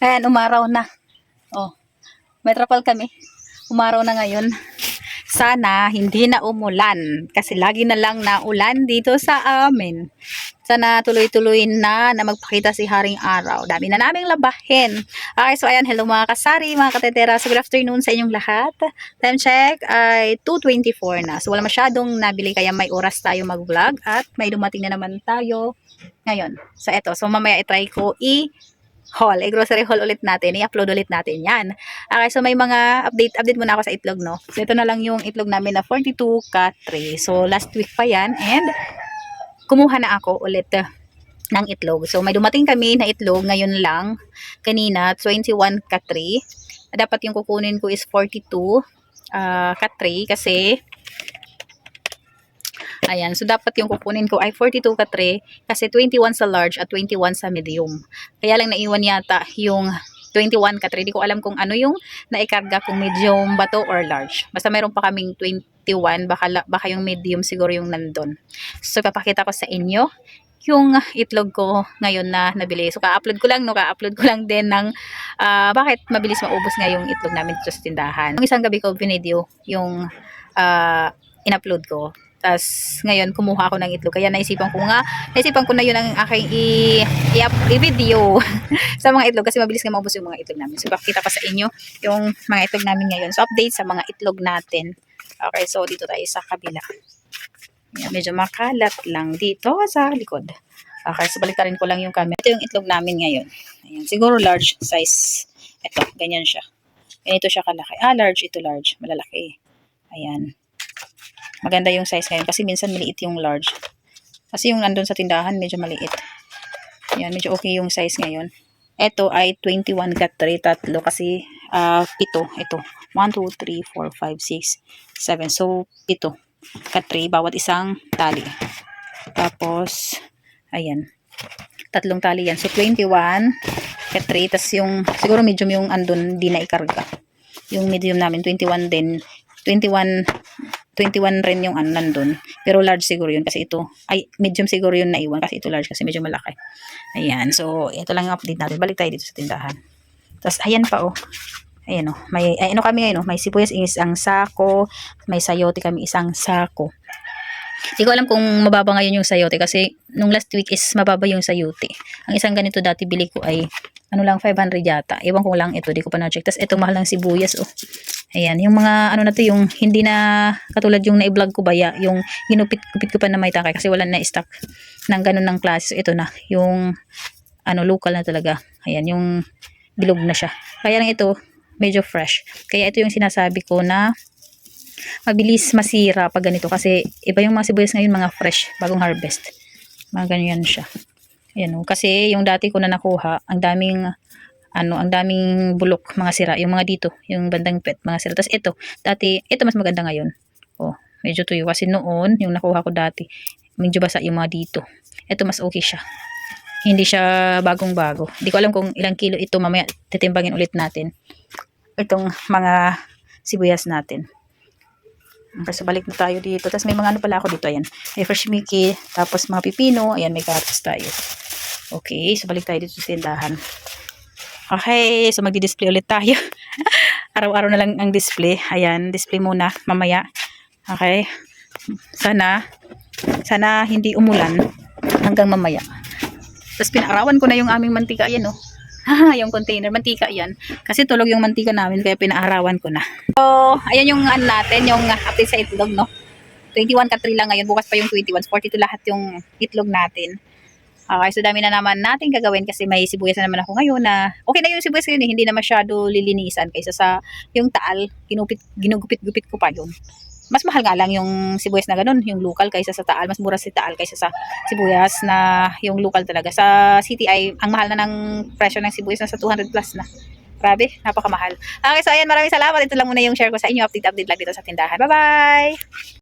Ayan, umaraw na. Oh, may trapal kami. Umaraw na ngayon. Sana hindi na umulan kasi lagi na lang na ulan dito sa amin. Sana tuloy-tuloy na na magpakita si Haring Araw. Dami na naming labahin. Okay, so ayan, hello mga kasari, mga katetera. So good afternoon sa inyong lahat. Time check ay 2.24 na. So wala masyadong nabili kaya may oras tayo mag-vlog at may dumating na naman tayo ngayon. So eto, so mamaya i-try ko i- haul, eh, grocery haul ulit natin, i-upload ulit natin yan. Okay, so may mga update, update muna ako sa itlog, no? So ito na lang yung itlog namin na 42 cut tray. So last week pa yan and kumuha na ako ulit ng itlog. So may dumating kami na itlog ngayon lang, kanina, 21 cut tray. Dapat yung kukunin ko is 42 uh, cut tray kasi Ayan, so dapat yung kukunin ko ay 42 ka tray kasi 21 sa large at 21 sa medium. Kaya lang naiwan yata yung 21 ka tray. Di ko alam kung ano yung naikarga kung medium ba to or large. Basta meron pa kaming 21, baka, baka yung medium siguro yung nandun. So papakita ko sa inyo yung itlog ko ngayon na nabili. So ka-upload ko lang, no, ka-upload ko lang din ng ah, bakit mabilis maubos nga yung itlog namin sa tindahan. Yung isang gabi ko binideo yung ah, in-upload ko. Tapos ngayon kumuha ako ng itlog. Kaya naisipan ko nga, naisipan ko na yun ang aking i-video sa mga itlog kasi mabilis nga maubos yung mga itlog namin. So pakita ko sa inyo yung mga itlog namin ngayon. So update sa mga itlog natin. Okay, so dito tayo sa kabila. Yan, medyo makalat lang dito sa likod. Okay, so baliktarin ko lang yung camera. Ito yung itlog namin ngayon. Ayan, siguro large size. Ito, ganyan siya. Ganito siya kalaki. Ah, large. Ito large. Malalaki. Ayan. Maganda yung size ngayon kasi minsan maliit yung large. Kasi yung nandun sa tindahan medyo maliit. Ayan, medyo okay yung size ngayon. Ito ay 21 cut tray, tatlo kasi ah pito. Ito. 1, 2, 3, 4, 5, 6, 7. So, pito. Tray, bawat isang tali. Tapos, ayan. Tatlong tali yan. So, 21 cut tray. Tapos yung, siguro medium yung andun, di na ikarga. Yung medium namin, 21 din. 21 21 rin yung ano nandun. Pero large siguro yun kasi ito, ay medium siguro yun naiwan kasi ito large kasi medyo malaki. Ayan, so ito lang yung update natin. Balik tayo dito sa tindahan. Tapos ayan pa oh. Ayan oh, may ay, ano kami ngayon oh, may sibuyas isang sako, may sayote kami isang sako. Hindi ko alam kung mababa ngayon yung sayote kasi nung last week is mababa yung sayote. Ang isang ganito dati bili ko ay ano lang 500 yata. Ewan ko lang ito, di ko pa na-check. Tapos ito mahal ng sibuyas oh. Ayan, yung mga ano na to, yung hindi na katulad yung na-vlog ko ba, ya, yung ginupit-gupit ko pa na may tangkay kasi wala na stock ng ganun ng klase. So, ito na, yung ano, local na talaga. Ayan, yung bilog na siya. Kaya lang ito, medyo fresh. Kaya ito yung sinasabi ko na mabilis masira pag ganito kasi iba yung mga sibuyas ngayon, mga fresh, bagong harvest. Mga ganyan siya. Ayan, oh. kasi yung dati ko na nakuha, ang daming ano, ang daming bulok, mga sira. Yung mga dito, yung bandang pet, mga sira. Tapos ito, dati, ito mas maganda ngayon. Oh, medyo tuyo. Kasi noon, yung nakuha ko dati, medyo basa yung mga dito. Ito mas okay siya. Hindi siya bagong-bago. Hindi ko alam kung ilang kilo ito. Mamaya titimbangin ulit natin. Itong mga sibuyas natin. Okay, so balik na tayo dito. Tapos may mga ano pala ako dito. Ayan. May fresh Mickey. Tapos mga pipino. Ayan, may carrots tayo. Okay, so balik tayo dito sa tindahan. Okay, so magdi-display ulit tayo. Araw-araw na lang ang display. Ayan, display muna mamaya. Okay. Sana sana hindi umulan hanggang mamaya. Tapos pinarawan ko na yung aming mantika. Ayan oh. Haha, yung container, mantika yan. Kasi tulog yung mantika namin, kaya pinaarawan ko na. So, ayan yung ano natin, yung update sa itlog, no? 21 ka 3 lang ngayon, bukas pa yung 21. 42 lahat yung itlog natin. Okay, so dami na naman natin gagawin kasi may sibuyas na naman ako ngayon na okay na yung sibuyas ngayon eh, hindi na masyado lilinisan kaysa sa yung taal, ginupit, ginugupit-gupit ko pa yun. Mas mahal nga lang yung sibuyas na ganun, yung local kaysa sa taal. Mas mura si taal kaysa sa sibuyas na yung local talaga. Sa city ay ang mahal na ng presyo ng sibuyas na sa 200 plus na. Grabe, napakamahal. Okay, so ayan, maraming salamat. Ito lang muna yung share ko sa inyo. Update-update lang dito sa tindahan. Bye-bye!